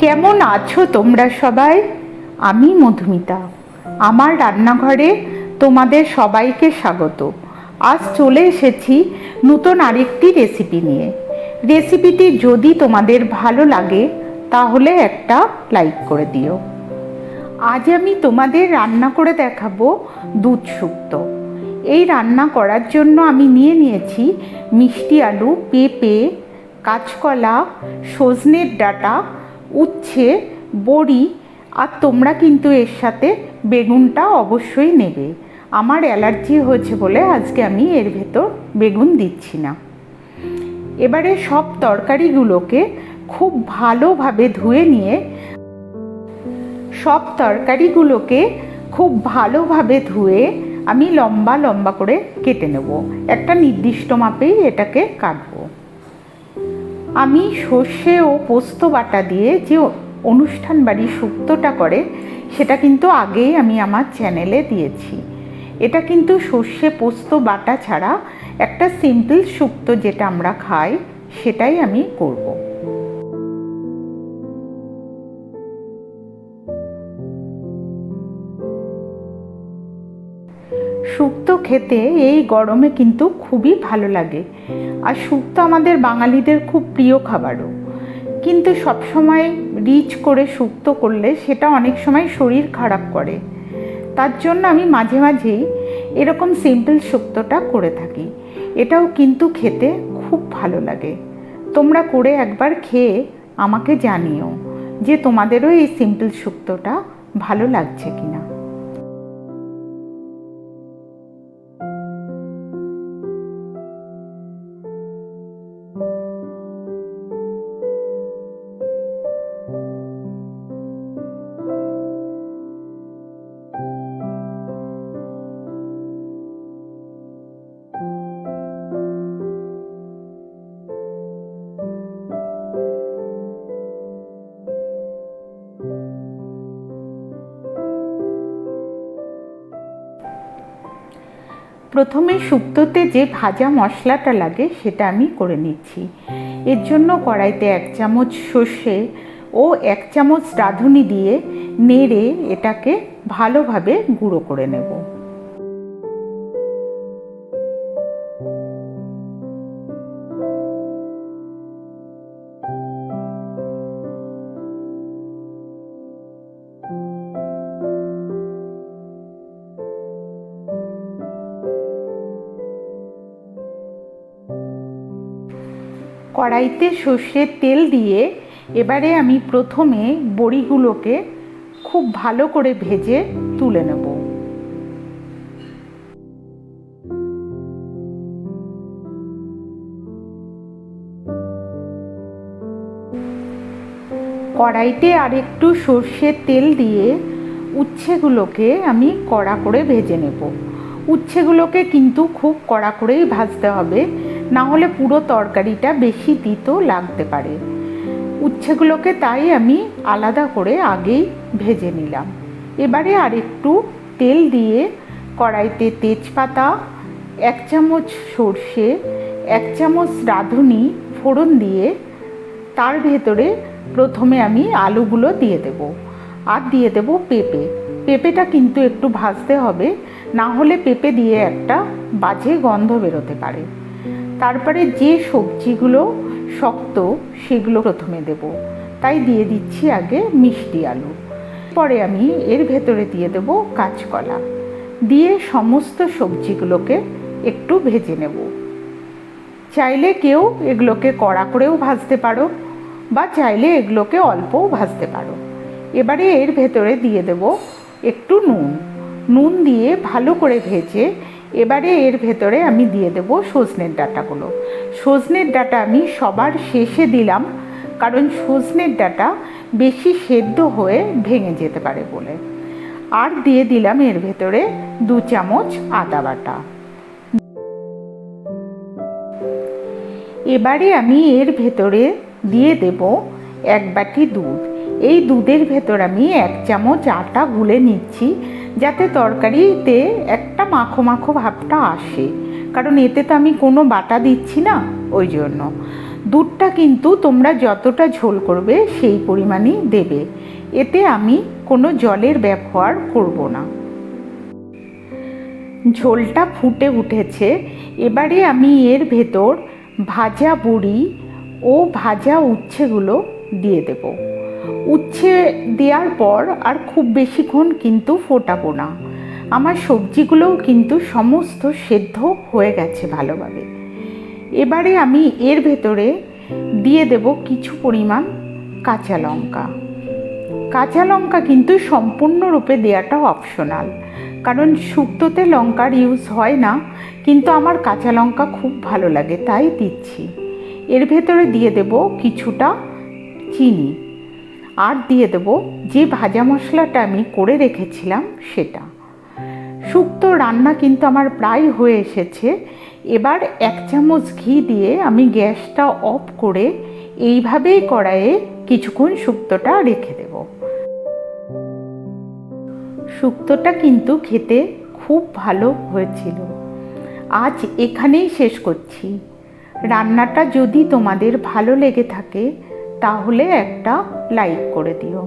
কেমন আছো তোমরা সবাই? আমি মধুমিতা। আমার রান্নাঘরে তোমাদের সবাইকে স্বাগত। আজ চলে এসেছি নতুন আরেকটি রেসিপি নিয়ে। রেসিপিটি যদি তোমাদের ভালো লাগে, তাহলে একটা লাইক করে দিও। আজ আমি তোমাদের রান্না করে দেখাবো দুধ শুক্তো। এই রান্না করার জন্য আমি নিয়ে নিয়েছি মিষ্টি আলু, পেঁপে, কাঁচকলা, সজনের ডাঁটা উচ্ছে, বড়ি, আর তোমরা কিন্তু এর সাথে বেগুনটা অবশ্যই নেবে। আমার অ্যালার্জি হয়েছে বলে আজকে আমি এর ভেতর বেগুন দিচ্ছি না। এবারে সব তরকারিগুলোকে খুব ভালোভাবে ধুয়ে নিয়ে, সব তরকারিগুলোকে খুব ভালোভাবে ধুয়ে আমি লম্বা লম্বা করে কেটে নেব। একটা নির্দিষ্ট মাপেই এটাকে কাটবো। আমি সর্ষে ও পোস্ত বাটা দিয়ে যে অনুষ্ঠান বাড়ি সুক্তটা করে, সেটা কিন্তু আগেই আমি আমার চ্যানেলে দিয়েছি। এটা কিন্তু সর্ষে পোস্ত বাটা ছাড়া একটা সিম্পল শুক্তো যেটা আমরা খাই, সেটাই আমি করব। শুক্তো খেতে এই গরমে কিন্তু খুবই ভালো লাগে। আর শুক্তো আমাদের বাঙালিদের খুব প্রিয় খাবারও। কিন্তু সবসময় রিচ করে শুক্তো করলে সেটা অনেক সময় শরীর খারাপ করে। তার জন্য আমি মাঝে মাঝেই এরকম সিম্পল শুক্তোটা করে থাকি। এটাও কিন্তু খেতে খুব ভালো লাগে। তোমরা করে একবার খেয়ে আমাকে জানিও যে তোমাদেরও এই সিম্পল শুক্তোটা ভালো লাগছে কিনা। প্রথমে শুক্তোতে যে ভাজা মশলাটা লাগে সেটা আমি করে নিচ্ছি। এর জন্য কড়াইতে এক চামচ সর্ষে ও এক চামচ রাঁধুনি দিয়ে নেড়ে এটাকে ভালোভাবে গুঁড়ো করে নেব। কড়াইতে সর্ষের তেল দিয়ে এবারে আমি প্রথমে বড়িগুলোকে খুব ভালো করে ভেজে তুলে নেব। কড়াইতে আর একটু সর্ষের তেল দিয়ে উচ্ছেগুলোকে আমি কড়া করে ভেজে নেব। উচ্ছেগুলোকে কিন্তু খুব কড়া করেই ভাজতে হবে। না হলে পুরো তরকারিটা বেশি তিতো লাগতে পারে। উচ্ছেগুলোকে তাই আমি আলাদা করে আগেই ভেজে নিলাম। এবারে আর একটু তেল দিয়ে কড়াইতে তেজপাতা, এক চামচ সর্ষে, এক চামচ রাঁধুনি ফোড়ন দিয়ে তার ভেতরে প্রথমে আমি আলুগুলো দিয়ে দেব আর দিয়ে দেব পেঁপে। পেঁপেটা কিন্তু একটু ভাজতে হবে, না হলে পেঁপে দিয়ে একটা বাজে গন্ধ বেরোতে পারে। তারপরে যে সবজিগুলো শক্ত, সেগুলো প্রথমে দেব। তাই দিয়ে দিচ্ছি আগে মিষ্টি আলু। পরে আমি এর ভেতরে দিয়ে দেব কাঁচকলা। দিয়ে সমস্ত সবজিগুলোকে একটু ভেজে নেব। চাইলে কেউ এগুলোকে কড়া করেও ভাজতে পারো বা চাইলে এগুলোকে অল্পও ভাজতে পারো। এবারে এর ভেতরে দিয়ে দেব একটু নুন। নুন দিয়ে ভালো করে ভেজে এবারে এর ভেতরে আমি দিয়ে দেব সজনের ডাটাগুলো। সজনের ডাটা আমি সবার শেষে দিলাম, কারণ সজনের ডাটা বেশি সেদ্ধ হয়ে ভেঙে যেতে পারে বলে। আর দিয়ে দিলাম এর ভেতরে দু চামচ আদা বাটা। এবারে আমি এর ভেতরে দিয়ে দেব এক বাটি দুধ। এই দুধের ভেতর আমি এক চামচ আটা গুলে নিচ্ছি যাতে তরকারিতে একটা মাখো মাখো ভাবটা আসে। কারণ এতে তো আমি কোনো বাটা দিচ্ছি না, ওই জন্য। দুধটা কিন্তু তোমরা যতটা ঝোল করবে সেই পরিমাণই দেবে। এতে আমি কোনো জলের ব্যবহার করব না। ঝোলটা ফুটে উঠেছে। এবারে আমি এর ভেতর ভাজা বুড়ি ও ভাজা উচ্ছেগুলো দিয়ে দেব। উচ্ছে দেওয়ার পর আর খুব বেশিক্ষণ কিন্তু ফোটাবো না। আমার সবজিগুলোও কিন্তু সমস্ত সেদ্ধ হয়ে গেছে ভালোভাবে। এবারে আমি এর ভেতরে দিয়ে দেব কিছু পরিমাণ কাঁচা লঙ্কা। কাঁচা লঙ্কা কিন্তু সম্পূর্ণরূপে দেওয়াটা অপশনাল কারণ শুক্তোতে লঙ্কার ইউজ হয় না, কিন্তু আমার কাঁচা লঙ্কা খুব ভালো লাগে, তাই দিচ্ছি। এর ভেতরে দিয়ে দেব কিছুটা চিনি। আর দিয়ে দেব যে ভাজা মশলাটা আমি করে রেখেছিলাম সেটা। শুক্তো রান্না কিন্তু আমার প্রায় হয়ে এসেছে। এবার এক চামচ ঘি দিয়ে আমি গ্যাসটা অফ করে এইভাবেই কড়াইয়ে কিছুক্ষণ শুক্তোটা রেখে দেব। শুক্তোটা কিন্তু খেতে খুব ভালো হয়েছিল। আজ এখানেই শেষ করছি। রান্নাটা যদি তোমাদের ভালো লেগে থাকে, তাহলে একটা লাইক করে দিও।